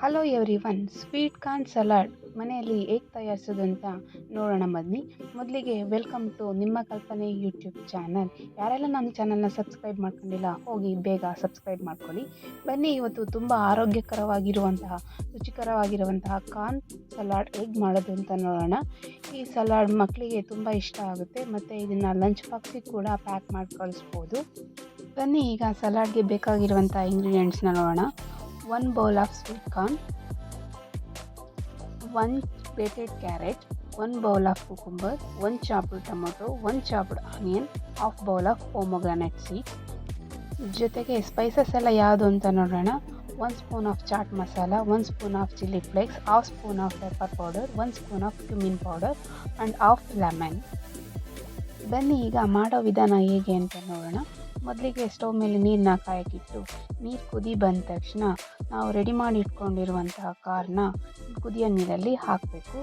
Hello everyone sweet corn salad ಮನೆಯಲ್ಲಿ ಹೇಗೆ ತಯಾರಿಸೋದು ಅಂತ ನೋಡೋಣ ಬನ್ನಿ ಮೊದಲಿಗೆ ವೆಲ್ಕಮ್ ಟು ನಿಮ್ಮ ಕಲ್ಪನೆ ಯೂಟ್ಯೂಬ್ ಚಾನಲ್ ಯಾರೆಲ್ಲ ನಮ್ಮ ಚಾನಲ್ನ ಸಬ್ಸ್ಕ್ರೈಬ್ ಮಾಡ್ಕೊಂಡಿಲ್ಲ, ಹೋಗಿ ಬೇಗ ಸಬ್ಸ್ಕ್ರೈಬ್ ಮಾಡ್ಕೊಳ್ಳಿ. ಬನ್ನಿ ಇವತ್ತು ತುಂಬ ಆರೋಗ್ಯಕರವಾಗಿರುವಂತಹ, ರುಚಿಕರವಾಗಿರುವಂತಹ ಕಾರ್ನ್ ಸಲಾಡ್ ಹೇಗೆ ಮಾಡೋದು ಅಂತ ನೋಡೋಣ. ಈ ಸಲಾಡ್ ಮಕ್ಕಳಿಗೆ ತುಂಬ ಇಷ್ಟ ಆಗುತ್ತೆ, ಮತ್ತು ಇದನ್ನು ಲಂಚ್ ಬಾಕ್ಸಿಗೆ ಕೂಡ ಪ್ಯಾಕ್ ಮಾಡಿ ಕಳಿಸ್ಬೋದು ಬನ್ನಿ ಈಗ ಸಲಾಡ್ಗೆ ಬೇಕಾಗಿರುವಂಥ ಇಂಗ್ರೀಡಿಯೆಂಟ್ಸ್ನ ನೋಡೋಣ. One bowl of sweet corn one grated carrot one bowl of cucumber one chopped tomato one chopped onion half bowl of pomegranate seed ಜೊತೆಗೆ ಸ್ಪೈಸಸ್ ಎಲ್ಲ ಯಾವುದು ಅಂತ ನೋಡೋಣ. One spoon of chaat masala one spoon of chilli flakes half spoon of pepper powder one spoon of cumin powder and half lemon ಬನ್ನಿ ಈಗ ಮಾಡೋ ವಿಧಾನ ಹೇಗೆ ಅಂತ ನೋಡೋಣ. ಮೊದಲಿಗೆ ಸ್ಟವ್ ಮೇಲೆ ನೀರನ್ನ ಕಾಯಕ್ಕಿಟ್ಟು, ನೀರು ಕುದಿ ಬಂದ ತಕ್ಷಣ ನಾವು ರೆಡಿ ಮಾಡಿ ಇಟ್ಕೊಂಡಿರುವಂತಹ ಕಾರ್ನ ಕುದಿಯೋ ನೀರಲ್ಲಿ ಹಾಕಬೇಕು.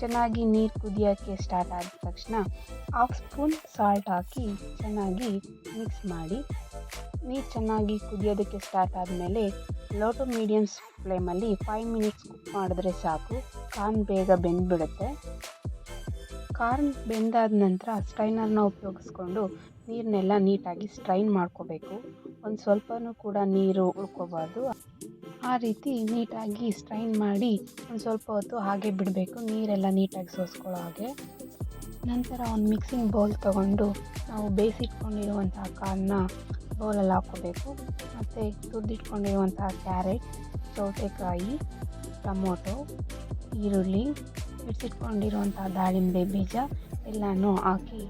ಚೆನ್ನಾಗಿ ನೀರು ಕುದಿಯೋಕ್ಕೆ ಸ್ಟಾರ್ಟ್ ಆದ ತಕ್ಷಣ ಹಾಫ್ ಸ್ಪೂನ್ ಸಾಲ್ಟ್ ಹಾಕಿ ಚೆನ್ನಾಗಿ ಮಿಕ್ಸ್ ಮಾಡಿ, ನೀರು ಚೆನ್ನಾಗಿ ಕುದಿಯೋದಕ್ಕೆ ಸ್ಟಾರ್ಟ್ ಆದಮೇಲೆ ಲೋ ಟು ಮೀಡಿಯಮ್ಸ್ ಫ್ಲೇಮಲ್ಲಿ ಫೈವ್ ಮಿನಿಟ್ಸ್ ಕುಕ್ ಮಾಡಿದ್ರೆ ಸಾಕು. ಕಾರ್ನ್ ಬೇಗ ಬೆಂದ್ಬಿಡುತ್ತೆ. ಕಾರ್ನ್ ಬೆಂದಾದ ನಂತರ ಸ್ಟ್ರೈನರ್ನ ಉಪಯೋಗಿಸ್ಕೊಂಡು ನೀರನ್ನೆಲ್ಲ ನೀಟಾಗಿ ಸ್ಟ್ರೈನ್ ಮಾಡ್ಕೋಬೇಕು. ಒಂದು ಸ್ವಲ್ಪನೂ ಕೂಡ ನೀರು ಉಳ್ಕೋಬಾರ್ದು. ಆ ರೀತಿ ನೀಟಾಗಿ ಸ್ಟ್ರೈನ್ ಮಾಡಿ ಒಂದು ಸ್ವಲ್ಪ ಹೊತ್ತು ಹಾಗೆ ಬಿಡಬೇಕು. ನೀರೆಲ್ಲ ನೀಟಾಗಿ ಸೋಸ್ಕೊಳ್ಳೋ ಹಾಗೆ. ನಂತರ ಒಂದು ಮಿಕ್ಸಿಂಗ್ ಬೌಲ್ ತೊಗೊಂಡು ನಾವು ಬೇಯಿಸಿಟ್ಕೊಂಡಿರುವಂತಹ ಕಾರ್ನ ಬೌಲಲ್ಲಿ ಹಾಕ್ಕೋಬೇಕು. ಮತ್ತು ತುರಿದಿಟ್ಕೊಂಡಿರುವಂತಹ ಕ್ಯಾರೆಟ್, ಸೌತೆಕಾಯಿ, ಟೊಮೊಟೊ, ಈರುಳ್ಳಿ ಬಿಡಿಸಿಟ್ಕೊಂಡಿರುವಂಥ ದಾಳಿಂಬೆ ಬೀಜ ಎಲ್ಲನೂ ಹಾಕಿ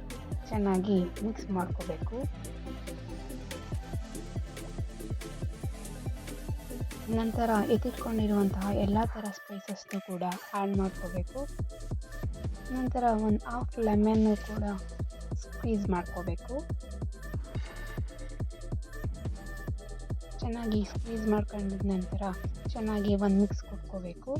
ಚೆನ್ನಾಗಿ ಮಿಕ್ಸ್ ಮಾಡ್ಕೋಬೇಕು. ನಂತರ ಎತ್ತಿಟ್ಕೊಂಡಿರುವಂತಹ ಎಲ್ಲ ಥರ ಸ್ಪೈಸಸ್ನು ಕೂಡ ಆ್ಯಡ್ ಮಾಡ್ಕೋಬೇಕು. ನಂತರ ಒಂದು ಹಾಫ್ ಲೆಮನ್ನು ಕೂಡ ಸ್ಕ್ವೀಸ್ ಮಾಡ್ಕೋಬೇಕು. ಚೆನ್ನಾಗಿ ಸ್ಕ್ವೀಸ್ ಮಾಡ್ಕೊಂಡಿದ ನಂತರ ಚೆನ್ನಾಗಿ ಒಂದು ಮಿಕ್ಸ್ ಕೊಟ್ಕೋಬೇಕು.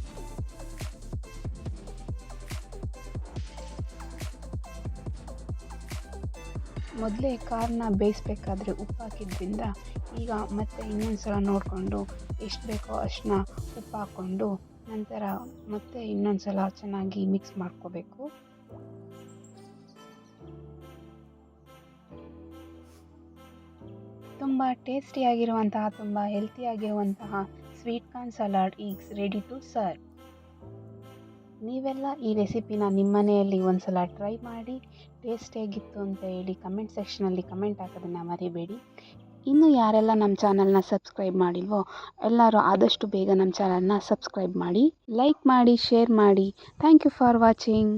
ಮೊದಲೇ ಕಾರ್ನ ಬೇಯಿಸ್ಬೇಕಾದ್ರೆ ಉಪ್ಪು ಹಾಕಿದ್ರಿಂದ ಈಗ ಮತ್ತೆ ಇನ್ನೊಂದು ಸಲ ನೋಡಿಕೊಂಡು ಎಷ್ಟು ಬೇಕೋ ಅಷ್ಟನ್ನ ಉಪ್ಪು ಹಾಕ್ಕೊಂಡು ನಂತರ ಮತ್ತೆ ಇನ್ನೊಂದು ಸಲ ಚೆನ್ನಾಗಿ ಮಿಕ್ಸ್ ಮಾಡ್ಕೋಬೇಕು. ತುಂಬ ಟೇಸ್ಟಿಯಾಗಿರುವಂತಹ ತುಂಬ ಹೆಲ್ತಿಯಾಗಿರುವಂತಹ ಸ್ವೀಟ್ ಕಾರ್ನ್ ಸಲಾಡ್ ಈಗ ರೆಡಿ ಟು ಸರ್ವ್ ನೀವೆಲ್ಲ ಈ ರೆಸಿಪಿನ ನಿಮ್ಮ ಮನೆಯಲ್ಲಿ ಒಂದು ಸಲ ಟ್ರೈ ಮಾಡಿ ಟೇಸ್ಟ್ ಹೇಗಿತ್ತು ಅಂತ ಹೇಳಿ ಕಮೆಂಟ್ ಸೆಕ್ಷನಲ್ಲಿ ಕಮೆಂಟ್ ಹಾಕೋದನ್ನು ಮರಿಬೇಡಿ. ಇನ್ನು ಯಾರೆಲ್ಲ ನಮ್ಮ ಚಾನಲ್ನ ಸಬ್ಸ್ಕ್ರೈಬ್ ಮಾಡಿಲ್ವೋ, ಎಲ್ಲರೂ ಆದಷ್ಟು ಬೇಗ ನಮ್ಮ ಚಾನಲ್ನ ಸಬ್ಸ್ಕ್ರೈಬ್ ಮಾಡಿ ಲೈಕ್ ಮಾಡಿ ಶೇರ್ ಮಾಡಿ. Thank you for watching